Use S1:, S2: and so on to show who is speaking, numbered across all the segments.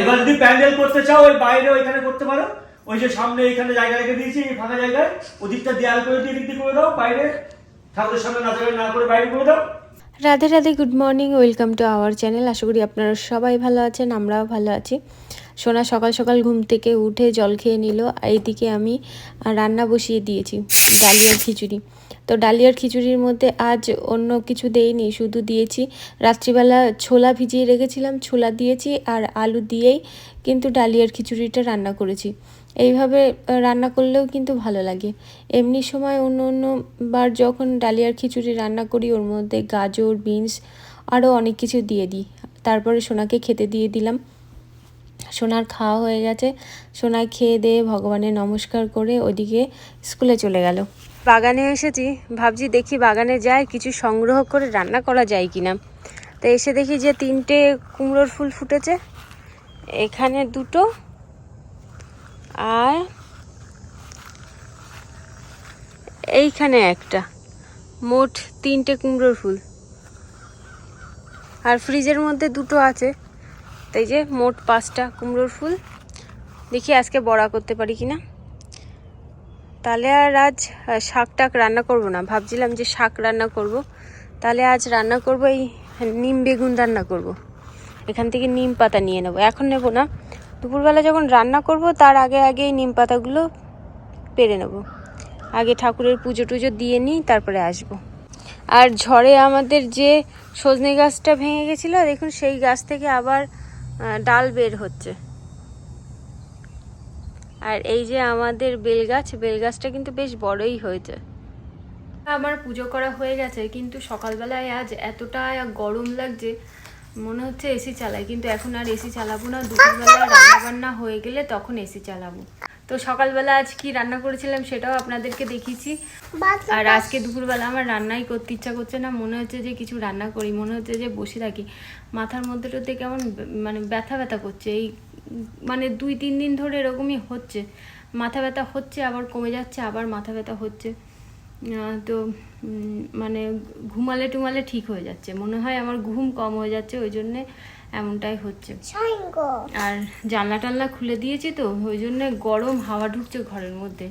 S1: এবার যদি প্যান্ডেল করতে চাও, ওই বাইরে ওইখানে করতে পারো। ওই যে সামনে এইখানে জায়গা রেখে দিয়েছি, এই ফাঁকা জায়গায়। ওদিকটা দেয়াল করে দিয়ে দিয়ে করে দাও, বাইরে। ঠাকুরের সামনে নাচাগাড়ি না করে বাইরে করে দাও।
S2: Radhe Radhe good morning welcome to our channel আশা করি আপনারা সবাই ভালো আছেন, আমরাও ভালো আছি। সোনা সকাল সকাল ঘুম থেকে উঠে জল খেয়ে নিল, এইদিকে আমি রান্না বসিয়ে দিয়েছি ডালিয়ার খিচুড়ি। তো ডালিয়ার খিচুড়ির মধ্যে আজ অন্য কিছু দেইনি, শুধু দিয়েছি। রাত্রিবেলা ছোলা ভিজিয়ে রেখেছিলাম, ছোলা দিয়েছি আর আলু দিয়েই কিন্তু ডালিয়ার খিচুড়িটা রান্না করেছি। এইভাবে রান্না করলেও কিন্তু ভালো লাগে। এমনি সময় অন্য অন্য বার যখন ডালিয়ার খিচুড়ি রান্না করি, ওর মধ্যে গাজর, বিনস আরও অনেক কিছু দিয়ে দিই। তারপরে সোনাকে খেতে দিয়ে দিলাম। সোনার খাওয়া হয়ে গেছে। সোনা খেয়ে দিয়ে ভগবানের নমস্কার করে ওদিকে স্কুলে চলে গেল। বাগানে এসেছি। ভাবছি দেখি বাগানে যাই, কিছু সংগ্রহ করে রান্না করা যায় কি না তো এসে দেখি যে তিনটে কুমড়োর ফুল ফুটেছে। এখানে দুটো। আর এইখানে একটা। মোট তিনটে কুমড়োর ফুল। আর ফ্রিজের মধ্যে দুটো আছে। তাই যে মোট পাঁচটা কুমড়োর ফুল। দেখি আজকে বড়া করতে পারি কিনা। তাহলে আর আজ শাক টাক রান্না করব না। ভাবছিলাম যে শাক রান্না করব। তাহলে আজ রান্না করব এই নিম বেগুন রান্না করব। এখান থেকে নিম পাতা নিয়ে নেব। এখন নেব না। দুপুরবেলা যখন রান্না করব, তার আগে আগে এই নিম পাতাগুলো পেরে নেব। আগে ঠাকুরের পুজো টুজো দিয়ে নিই, তারপরে আসব। আর ঝড়ে আমাদের যে সজনে গাছটা ভেঙে গেছিল, দেখুন সেই গাছ থেকে আবার ডাল বের হচ্ছে। আর এই যে আমাদের বেলগাছ, বেলগাছটা কিন্তু বেশ বড়ই হয়েছে। আমার পুজো করা হয়ে গেছে, কিন্তু সকালবেলায় আজ এতটা গরম লাগছে, মনে হচ্ছে এসি চালাই, কিন্তু এখন আর এসি চালাবো না। দুপুরবেলা রান্নাবান্না হয়ে গেলে তখন এসি চালাবো। তো সকালবেলা আজ কি রান্না করেছিলাম সেটাও আপনাদেরকে দেখিয়েছি। আর আজকে দুপুরবেলা আমার রান্নাই করতে ইচ্ছা করছে না, মনে হচ্ছে যে কিছু রান্না করি, মনে হচ্ছে যে বসে থাকি। মাথার মধ্যে টধ্যে কেমন মানে ব্যথা ব্যথা করছে, এই মানে দুই তিন দিন ধরে এরকমই হচ্ছে। মাথা ব্যথা হচ্ছে আবার কমে যাচ্ছে আবার মাথা ব্যথা হচ্ছে। তো মানে ঘুমালে টুমালে ঠিক হয়ে যাচ্ছে। মনে হয় আমার ঘুম কম হয়ে যাচ্ছে ওই জন্যে এমনটাই হচ্ছে। আর জানলা টানলা খুলে দিয়েছি তো ওই জন্যে গরম হাওয়া ঢুকছে ঘরের মধ্যে।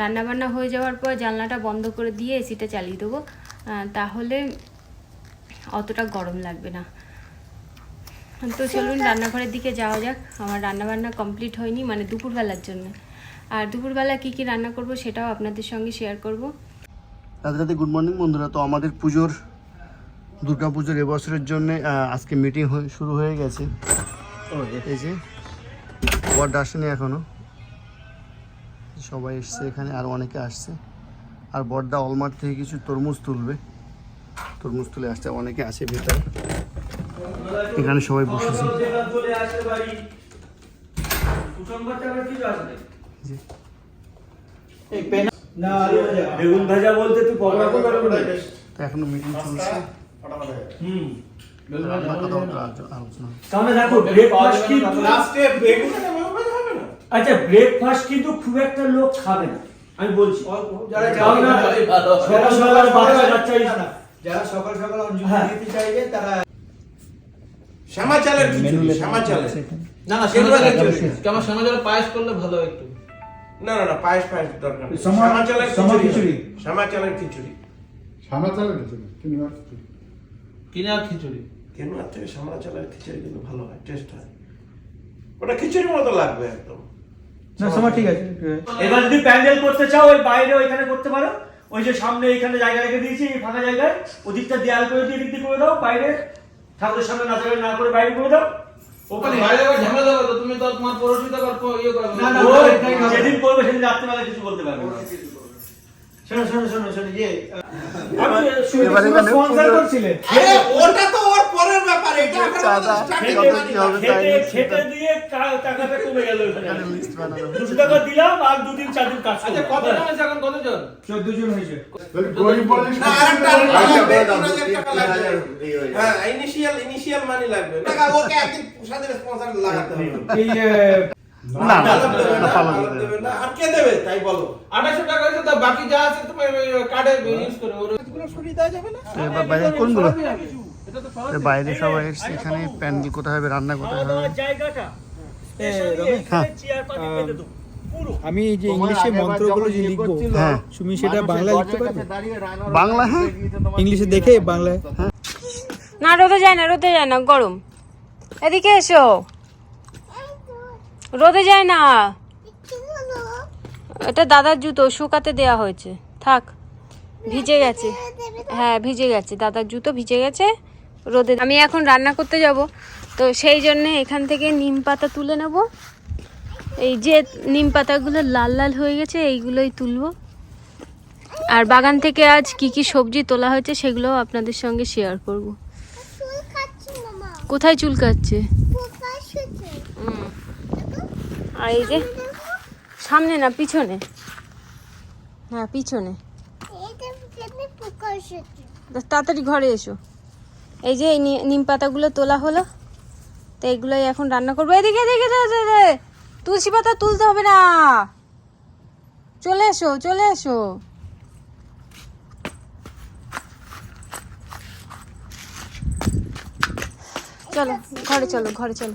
S2: রান্না বান্না হয়ে যাওয়ার পর জানলাটা বন্ধ করে দিয়ে এসিটা চালিয়ে দেবো। তাহলে অতটা গরম লাগবে না। তো চলুন রান্নাঘরের দিকে যাওয়া যাক। আমার রান্না বান্না কমপ্লিট হয়নি মানে দুপুরবেলার জন্য। আর দুপুরবেলা কি কি রান্না করব সেটাও আপনাদের সঙ্গে শেয়ার করব।
S3: রাতে রাতে গুড মর্নিং বন্ধুরা। তো আমাদের পুজোর দুর্গা পুজোর এবছরের জন্য আজকে মিটিং শুরু হয়ে গেছে। এই যে বড আসেনি এখনও। সবাই এসছে এখানে আর অনেকে আসছে। আর বডদা অলমার্ট থেকে কিছু তরমুজ তুলবে। তরমুজ তুলে আসছে অনেকে আছে ভেতরে। এখানে সবাই বসেছে।
S1: বেগুন ভাজা বলতে তুই পকোড়া তো না
S3: এখনও মিটিং চলছে
S1: হুম আচ্ছা ব্রেকফাস্ট কিন্তু খুব একটা লোক খাবে না। আমি বলছি
S4: যারা
S1: সকাল সকাল বাচ্চা
S5: যারা সকাল সকাল অঞ্জলি
S1: হ্যাঁ।
S5: দিতে চাইবে তারা
S4: শ্যামা চালের খিচুড়ি শ্যামা চালের
S6: না না শ্যামা চালের কেমন শ্যামা চালের পায়েস করলে ভালো একটু?
S4: না না না পায়েস পায়েস দরকার
S5: শ্যামা-
S4: শ্যামা চালের খিচুড়ি
S5: খিচুড়ি।
S4: শ্যামা চালের খিচুড়ি।
S7: সামা চালের খিচুড়ি খিচুড়ি।
S6: কিনে খিচুড়ি।
S4: কেন থেকে শ্যামা চালের খিচুড়ি কিন্তু ভালো হয় টেস্ট হয়। ওটা খিচুড়ির মতো লাগবে একদম।
S5: না সময় ঠিক আছে।
S1: এবার যদি প্যান্ডেল করতে চাও ওই বাইরে ওইখানে করতে পারো। ওই যে সামনে এইখানে জায়গা রেখে দিয়েছি ফাঁকা জায়গায়। ওদিকটা দেয়াল করে দিয়ে দিয়ে করে দাও বাইরে ঠাকুরের সামনে না যাবে না করে বাইরে করে দাও।
S6: ওখানে বাইরে আবার ঝামেলা হবে তুমি তো তোমার পড়োশিতে আবার ইয়ে করবে।
S5: না,
S1: যেদিন করবে সেদিন রাত্রিবেলা কিছু বলতে পারবে না।
S4: ইনিশিয়াল ইনিশিয়াল মানি লাগবে টাকা ওকে একদিন প্রসাদের স্পন্সর লাগাতে হবে।
S3: না না
S4: দেবে
S3: না,
S4: না,
S3: পালন
S4: দেবে না। আর কে দেবে তাই বলো
S6: আঠাশশো টাকা আছে তো বাকি যা আছে তুমি কার্ডে ইউজ করো ওর
S3: তো এবার বাইরে কোনগুলো বাইরে সবাই এসছে এখানে প্যান্ডেল কোথায় হবে রান্না কোথায় হবে
S1: জায়গাটা
S3: হ্যাঁ।
S5: আমি যে ইংলিশে মন্ত্রগুলো যে লিখব
S3: হ্যাঁ
S5: তুমি সেটা বাংলা লিখতে পারবে
S3: বাংলা হ্যাঁ
S5: ইংলিশে দেখে বাংলায়
S2: না রোদে যায় না রোদে যায় না গরম এদিকে এসো রোদে যায় না। এটা দাদার জুতো শুকাতে দেয়া হয়েছে। থাক ভিজে গেছে। হ্যাঁ ভিজে গেছে। দাদার জুতো ভিজে গেছে রোদে আমি এখন রান্না করতে যাব। তো সেই জন্য এখান থেকে নিম পাতা তুলে নেব। এই যে নিম পাতাগুলো লাল লাল হয়ে গেছে এইগুলোই তুলব। আর বাগান থেকে আজ কি কি সবজি তোলা হয়েছে সেগুলো আপনাদের সঙ্গে শেয়ার করব। কোথায় চুলকাচ্ছে হুম। আর এই যে সামনে না, পিছনে। হ্যাঁ পিছনে। তাড়াতাড়ি ঘরে এসো। এই যে এই নিম পাতাগুলো তোলা হলো। তো এইগুলোই এখন রান্না করব। এদিকে এদিকে। তুলসী পাতা তুলতে হবে না। চলে এসো চলে এসো। চলো, ঘরে চলো ঘরে চলো।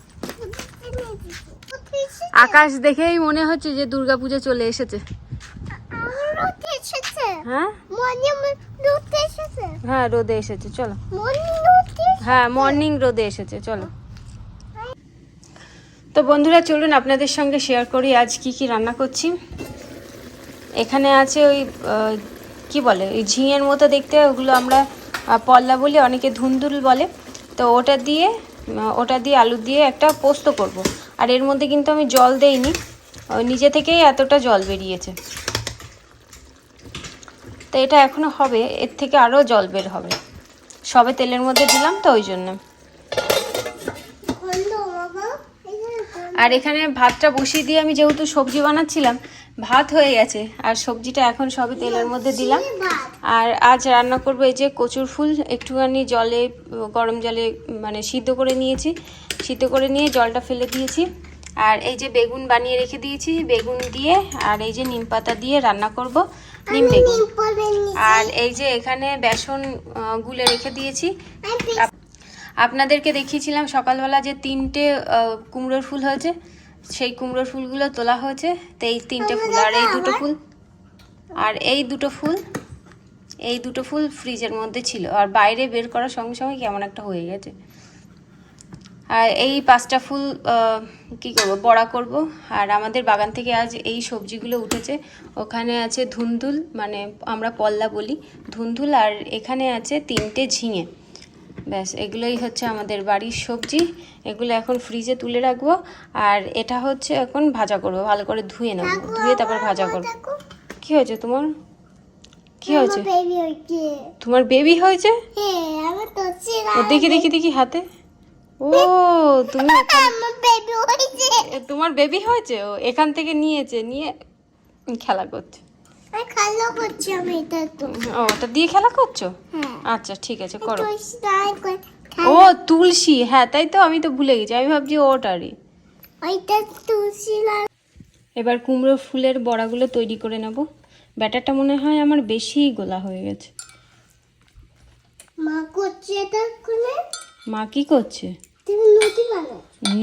S2: আকাশ দেখেই মনে হচ্ছে যে দুর্গাপূজা চলে এসেছে। হ্যাঁ? হ্যাঁ রোদে এসেছে চলো। হ্যাঁ মর্নিং রোদে এসেছে চলো। তো বন্ধুরা চলুন আপনাদের সঙ্গে শেয়ার করি আজ কি কি রান্না করছি। এখানে আছে ওই কি বলে ওই ঝিঙের মতো দেখতে ওগুলো আমরা পল্লা বলি অনেকে ধুন্দুল বলে। তো ওটা দিয়ে ওটা দিয়ে আলু দিয়ে একটা পোস্ত করব। আর এর মধ্যে কিন্তু আমি জল দেইনি। ওই নিজে থেকেই এতটা জল বেরিয়েছে। তো এটা এখনও হবে এর থেকে আরও জল বের হবে। সবে তেলের মধ্যে দিলাম তো ওই জন্য। আর এখানে ভাতটা বসিয়ে দিয়ে আমি যেহেতু সবজি বানাচ্ছিলাম ভাত হয়ে গেছে। আর সবজিটা এখন সবই তেলের মধ্যে দিলাম। আর আজ রান্না করব এই যে কচুর ফুল। একটুখানি জলে গরম জলে মানে সিদ্ধ করে নিয়েছি। সিদ্ধ করে নিয়ে জলটা ফেলে দিয়েছি। আর এই যে বেগুন বানিয়ে রেখে দিয়েছি। বেগুন দিয়ে আর এই যে নিম পাতা দিয়ে রান্না করব। নিম বেগুন। আর এই যে এখানে বেসন গুলে রেখে দিয়েছি। আপনাদেরকে দেখিয়েছিলাম সকালবেলা যে তিনটে কুমড়োর ফুল হয়েছে। সেই কুমড়োর ফুলগুলো তোলা হয়েছে। তো এই তিনটে ফুল, আর এই দুটো ফুল, আর এই দুটো ফুল, এই দুটো ফুল ফ্রিজের মধ্যে ছিল, আর বাইরে বের করার সঙ্গে সঙ্গে কেমন একটা হয়ে গেছে। আর এই পাঁচটা ফুল কি করব, বড়া করব। আর আমাদের বাগান থেকে আজ এই সবজিগুলো উঠেছে। ওখানে আছে ধুন্দুল মানে আমরা পল্লা বলি, ধুন্দুল, আর এখানে আছে তিনটে ঝিঙে। ব্যাস এগুলোই হচ্ছে আমাদের বাড়ির সবজি। এগুলো এখন ফ্রিজে তুলে রাখব। আর এটা হচ্ছে এখন ভাজা করব। ভালো করে ধুয়ে নেব। ধুয়ে তারপর ভাজা করব। কি হয়েছে তোমার? কি হয়েছে? তোমার বেবি হয়েছে? ও দেখি দেখি দেখি হাতে। ও তুমি তোমার বেবি হয়েছে? ও এখান থেকে নিয়েছে নিয়ে খেলা করছে।
S8: খেলা করছি আমি এটা তো।
S2: ও ওটা দিয়ে খেলা করছ?
S8: হ্যাঁ।
S2: আচ্ছা ঠিক আছে করো। ও তুলসী হ্যাঁ তাই তো আমি তো ভুলে গেছি আমি ভাবছি ওটারই।
S8: ওইটা তুলসী
S2: এবার কুমড়ো ফুলের বড়াগুলো তৈরি করে নেব। ব্যাটারটা মনে হয় আমার বেশিই গোলা হয়ে গেছে।
S8: মা করছে এটা
S2: মা কি করছে?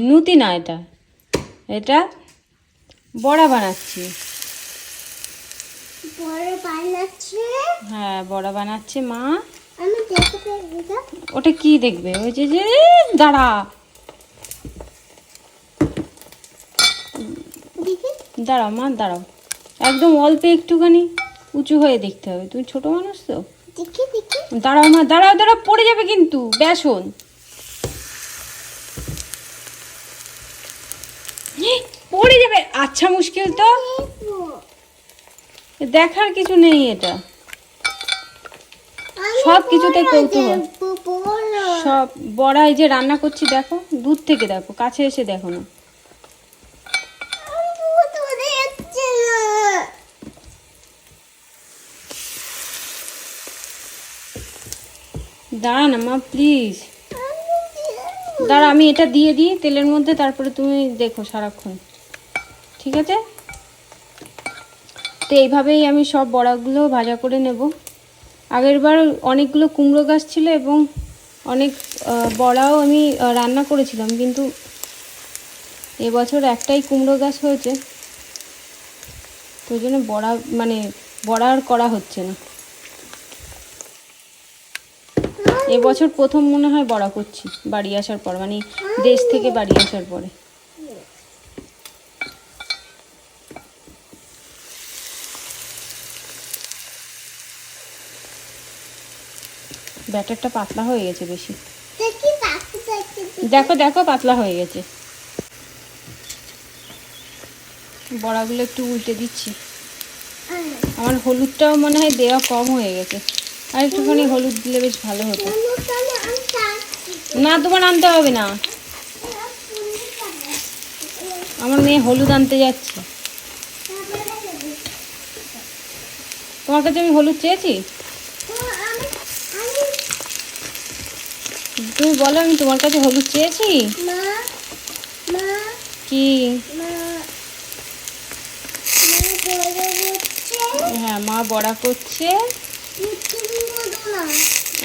S2: নুতি না এটা এটা বড়া বানাচ্ছে। হ্যাঁ বড়া বানাচ্ছে মা। ওটা কি দেখবে? ওই যে যে দাঁড়া। দাঁড়াও মা দাঁড়াও। একদম অল্প একটুখানি উঁচু হয়ে দেখতে হবে। তুমি ছোট মানুষ তো। দাঁড়াও মা দাঁড়াও দাঁড়াও পড়ে যাবে কিন্তু। বেসন পড়ে যাবে। আচ্ছা মুশকিল তো। দেখার কিছু নেই এটা সব কিছুতে কৌতূহল। সব বড়া এই যে রান্না করছি, দেখো, দূর থেকে দেখো, কাছে এসে দেখো না। দাঁড়া না মা প্লিজ দাঁড়া, আমি এটা দিয়ে দিই, তেলের মধ্যে, তারপরে তুমি দেখো সারাক্ষণ ঠিক আছে তো এইভাবেই আমি সব বড়াগুলো ভাজা করে নেব। আগের বার অনেকগুলো কুমড়ো গাছ ছিল এবং অনেক বড়াও আমি রান্না করেছিলাম, কিন্তু এবছর একটাই কুমড়ো গাছ হয়েছে। তো জন্য বড়া মানে বড়া আর করা হচ্ছে না। এবছর প্রথম মনে হয় বড়া করছি, বাড়ি আসার পর মানে দেশ থেকে বাড়ি আসার পরে। ব্যাটারটা পাতলা হয়ে গেছে বেশি।
S8: দেখি দেখি।
S2: পাতলা হয়ে গেছে। বড়াগুলো একটু উল্টে দিচ্ছি। আমার হলুদটাও মনে হয় দেওয়া কম হয়ে গেছে। আর একটুখানি হলুদ দিলে বেশ ভালো হতো। না তোমার আনতে হবে না। আমার মেয়ে হলুদ আনতে যাচ্ছে। তোমার কাছে আমি হলুদ চেয়েছি
S8: আমি আমি
S2: তুমি বলো আমি তোমার কাছে হলুদ চেয়েছি। কি? হ্যাঁ মা বড়া করছে।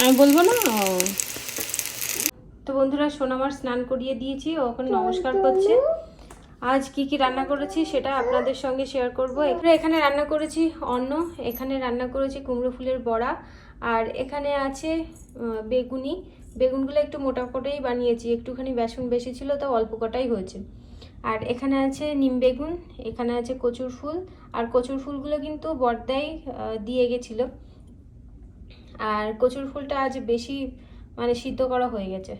S2: আমি বলব না? তো বন্ধুরা সোনামার স্নান করিয়ে দিয়েছি ও এখন নমস্কার করছে। আজ কি কি রান্না করেছি সেটা আপনাদের সঙ্গে শেয়ার করব। এখানে এখানে রান্না করেছি অন্ন এখানে রান্না করেছি কুমড়ো ফুলের বড়া আর এখানে আছে বেগুনি বেগুনগুলো একটু মোটা করেই বানিয়েছি, একটুখানি বেসন বেশি ছিল তো অল্প কটাই হয়েছে। আর এখানে আছে নিম বেগুন, এখানে আছে কচুর ফুল, আর কচুর ফুলগুলো কিন্তু বর্দাই দিয়ে গেছিল। আর কচুর ফুলটা আজ বেশি মানে সিদ্ধ করা হয়ে গেছে,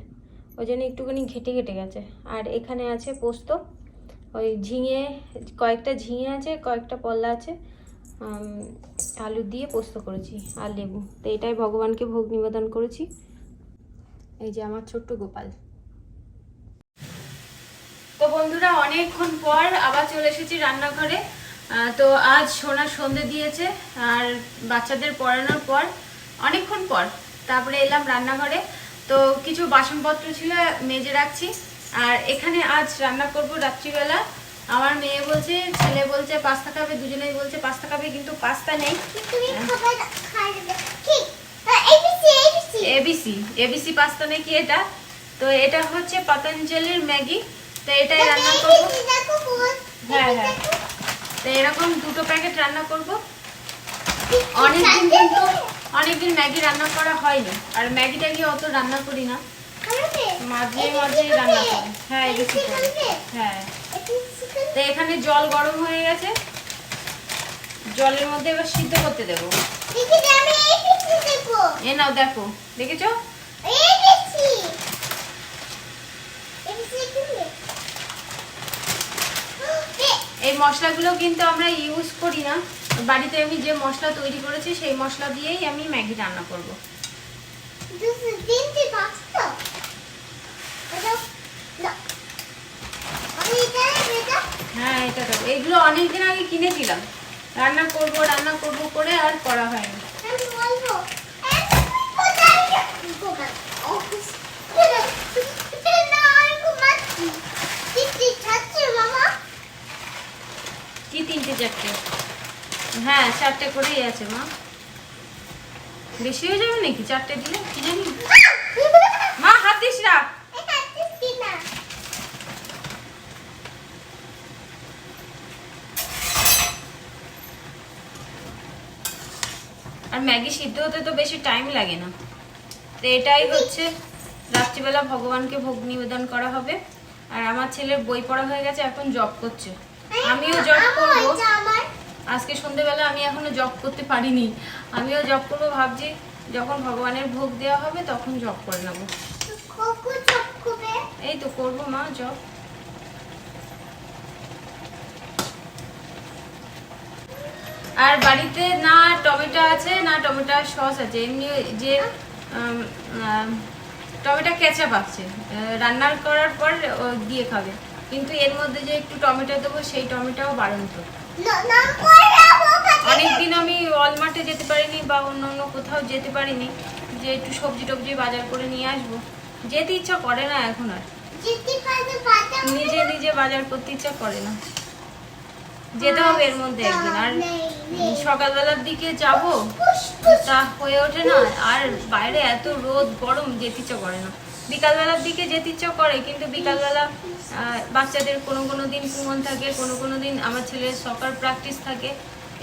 S2: ওই জন্য একটুখানি ঘেটে ঘেটে গেছে। আর এখানে আছে পোস্ত, ওই ঝিঙে, কয়েকটা ঝিঙে আছে, কয়েকটা পল্লা আছে আলু দিয়ে পোস্ত করেছি, আর লেবু। তো এটাই ভগবানকে ভোগ নিবেদন করেছি। এই যে আমার ছোট্ট গোপাল। তো বন্ধুরা অনেকক্ষণ পর আবার চলে এসেছি রান্নাঘরে। তো আজ সোনা সন্ধে দিয়েছে আর বাচ্চাদের পড়ানোর পর অনেকক্ষণ পর তারপরে এলাম রান্নাঘরে। তো কিছু বাসনপত্র ছিল মেজে রাখছি। আর এখানে আজ রান্না করব রাত্রিবেলা। আমার মেয়ে বলছে ছেলে বলছে পাস্তা খাবে দুজনেই বলছে পাস্তা খাবে কিন্তু পাস্তা নেই
S8: তুমি খাবার খাইবে কি এবিসি এবিসি
S2: পাস্তা নাকি এটা? তো এটা হচ্ছে পতঞ্জলির ম্যাগি। তো এটাই রান্না করব। হ্যাঁ হ্যাঁ। তো এরকম দুটো প্যাকেট রান্না করব। অনেকদিন কিন্তু অনেকদিন ম্যাগি রান্না করা হয়নি। আর ম্যাগি ট্যাগি অত রান্না করি না। মাঝে মাঝে রান্না করি। হ্যাঁ এবিসি হ্যাঁ। তো এখানে জল গরম হয়ে গেছে। জলের মধ্যে এবার সিদ্ধ করতে দেবো। এ নাও দেখো দেখেছ? এই মশলাগুলো কিন্তু আমরা ইউজ করি না। বাড়িতে আমি যে মশলা তৈরি করেছি সেই মশলা দিয়েই আমি ম্যাগি রান্না করব। হ্যাঁ এটা দেবো এগুলো অনেকদিন আগে কিনেছিলাম। রান্না করব রান্না করব করে আর করা হয়নি। কি তিনটে, চারটে? হ্যাঁ চারটে করেই আছে মা। বেশি হয়ে যাবে নাকি? চারটে দিলে? কি জানি? মা, হাত দিস না
S8: এটা দিচ্ছি না
S2: আর ম্যাগি সিদ্ধ হতে তো বেশি টাইম লাগে না। তো এটাই হচ্ছে রাত্রিবেলা ভগবানকে ভোগ নিবেদন করা হবে। আর আমার ছেলের বই পড়া হয়ে গেছে এখন জব করছে। আমিও জব করব। আজকে সন্ধেবেলা আমি এখনও জব করতে পারিনি। আমিও জব করব ভাবছি যখন ভগবানের ভোগ দেওয়া হবে তখন জব করে নেব। এই তো করব মা জব আর বাড়িতে না টমেটো আছে না টমেটো সস আছে এমনি যে টমেটো কেচাপ আছে। রান্নার করার পর ও দিয়ে খাবে। কিন্তু এর মধ্যে যে একটু টমেটো দেবো সেই টমেটোও বাড়ন্ত অনেকদিন আমি ওয়ালমার্টে যেতে পারিনি বা অন্য অন্য কোথাও যেতে পারিনি। যে একটু সবজি টবজি বাজার করে নিয়ে আসব। যেতে ইচ্ছা করে না এখন আর। নিজে নিজে বাজার করতে ইচ্ছা করে না। যেতে হবে এর মধ্যে একদিন। আর সকালবেলার দিকে যাব, তা হয়ে ওঠে না। আর বাইরে এত রোদ, গরম, যেতে ইচ্ছা করে না। বিকালবেলার দিকে যেতে ইচ্ছা করে, কিন্তু বিকালবেলা বাচ্চাদের কোনো কোনো দিন কুমন থাকে, কোনো কোনো দিন আমার ছেলের সকার প্র্যাকটিস থাকে।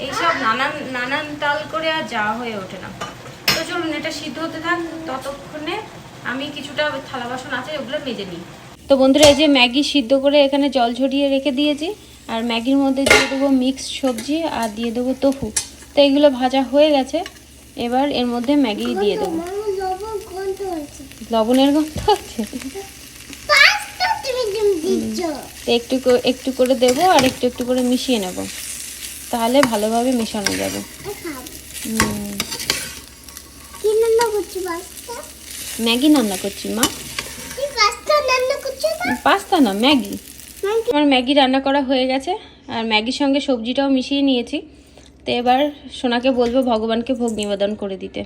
S2: এইসব নানান নানান তাল করে আর যাওয়া হয়ে ওঠে না। তো চলুন, এটা সিদ্ধ হতে থাক। ততক্ষণে আমি কিছুটা থালা বাসন আছে, ওগুলো মেজে নিই। তো বন্ধুরা, এই যে ম্যাগি সিদ্ধ করে এখানে জল ঝরিয়ে রেখে দিয়েছি। আর ম্যাগির মধ্যে দিয়ে দেবো মিক্সড সবজি আর দিয়ে দেবো তোফু তো এগুলো ভাজা হয়ে গেছে। এবার এর মধ্যে ম্যাগি দিয়ে দেবো। লবণের গন্ধ তো একটু একটু করে দেবো আর একটু একটু করে মিশিয়ে নেব। তাহলে ভালোভাবে মেশানো যাবে।
S8: পাস্তা
S2: ম্যাগি রান্না করছি মা।
S8: পাস্তা না
S2: ম্যাগি? আমার ম্যাগি রান্না করা হয়ে গেছে, আর ম্যাগির সঙ্গে সবজিটাও মিশিয়ে নিয়েছি। তো এবার সোনাকে বলব ভগবানকে ভোগ নিবেদন করে দিতে।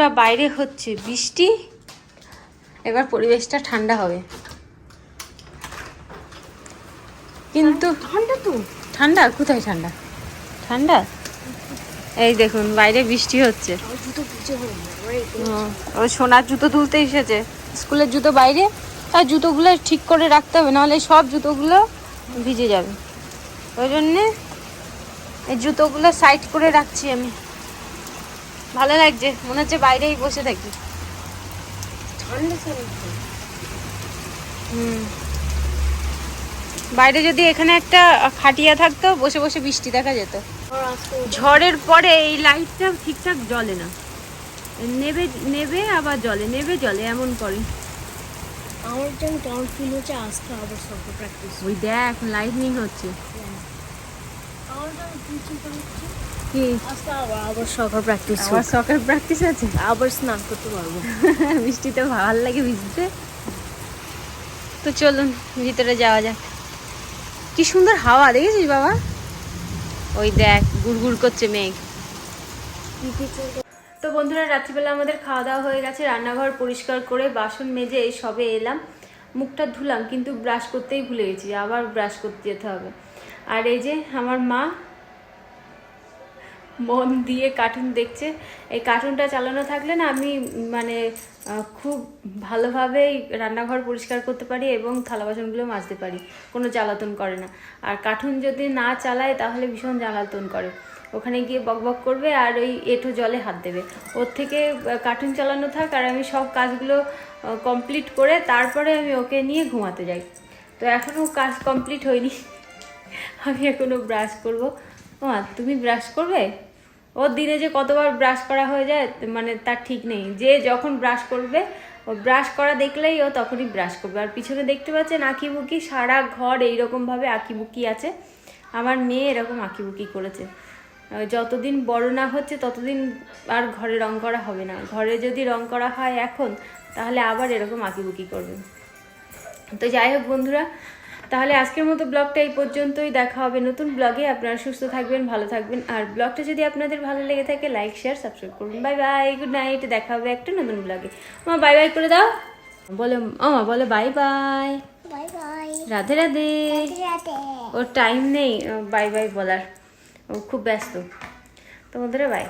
S2: বন্ধুরা বাইরে হচ্ছে বৃষ্টি? এবার পরিবেশটা ঠান্ডা হবে। কিন্তু ঠান্ডা তো। ঠান্ডা? কোথায় ঠান্ডা? ঠান্ডা? এই দেখুন বাইরে বৃষ্টি হচ্ছে। ও, সোনার জুতো তুলতে এসেছে। স্কুলের জুতো বাইরে আর জুতোগুলো ঠিক করে রাখতে হবে নাহলে সব জুতোগুলো ভিজে যাবে। ওই জন্যে এই জুতোগুলো সাইড করে রাখছি আমি। ভালো লাগছে মনে হচ্ছে বাইরেই বসে থাকি। হুম। বাইরে যদি এখানে একটা খাটিয়া থাকতো বসে বসে বৃষ্টি দেখা যেত। ঝড়ের পরে এই লাইটটা ঠিকঠাক জ্বলে না। নেবে নেবে আবার জলে নেবে জলে এমন করে।
S8: আমার যেন ডাউন ফিল হচ্ছে আজকে আবার সব প্র্যাকটিস
S2: ওই দেখ লাইটনিং হচ্ছে।
S8: আমার যেন কি? আবার সকাল প্র্যাকটিস
S2: আবার সকাল প্র্যাকটিস আছে?
S8: আবার স্নান করতে পারব।
S2: বৃষ্টিতে ভালো লাগে ভিজতে। তো চলুন ভিতরে যাওয়া যাক। কি সুন্দর হাওয়া দেখেছিস বাবা? ওই দেখ গুড়গুড় করছে মেঘ। তো বন্ধুরা রাত্রিবেলা আমাদের খাওয়া দাওয়া হয়ে গেছে রান্নাঘর পরিষ্কার করে বাসন মেজে এই সবে এলাম। মুখটা ধুলাম কিন্তু ব্রাশ করতেই ভুলে গেছি আবার ব্রাশ করতে যেতে হবে। আর এই যে আমার মা মন দিয়ে কার্টুন দেখছে। এই কার্টুনটা চালানো থাকলে না আমি মানে খুব ভালোভাবেই রান্নাঘর পরিষ্কার করতে পারি এবং থালা বাসনগুলো মাজতে পারি। কোনো জ্বালাতন করে না। আর কার্টুন যদি না চালায় তাহলে ভীষণ জ্বালাতন করে। ওখানে গিয়ে বকবক করবে আর ওই এঁঠো জলে হাত দেবে। ওর থেকে কার্টুন চালানো থাক আর আমি সব কাজগুলো কমপ্লিট করে তারপরে আমি ওকে নিয়ে ঘুমাতে যাই। তো এখনও কাজ কমপ্লিট হয়নি। আমি এখনও ব্রাশ করব। মা, তুমি ব্রাশ করবে? ওর দিনে যে কতবার ব্রাশ করা হয়ে যায় মানে তার ঠিক নেই। যে যখন ব্রাশ করবে ও ব্রাশ করা দেখলেই ও তখনই ব্রাশ করবে। আর পিছনে দেখতে পাচ্ছেন আঁকিবুকি, সারা ঘর এইরকমভাবে আঁকিবুকি আছে। আমার মেয়ে এরকম আঁকিবুকি করেছে। যতদিন বড় না হচ্ছে, ততদিন আর ঘরে রং করা হবে না। ঘরে যদি রং করা হয় এখন, তাহলে আবার এরকম আঁকিবুকি করবে। তো যাই হোক বন্ধুরা তাহলে আজকের মতো ব্লগটা এই পর্যন্তই। দেখা হবে নতুন ব্লগে। আপনারা সুস্থ থাকবেন ভালো থাকবেন। আর ব্লগটা যদি আপনাদের ভালো লেগে থাকে লাইক শেয়ার সাবস্ক্রাইব করুন। বাই বাই গুড নাইট দেখা হবে একটা নতুন ব্লগে। মা বাই বাই করে দাও। বলে ও মা বলে bye bye
S8: bye bye
S2: Radhe Radhe. ওর টাইম নেই বাই বাই বলার। ও খুব ব্যস্ত। তোমাদের বাই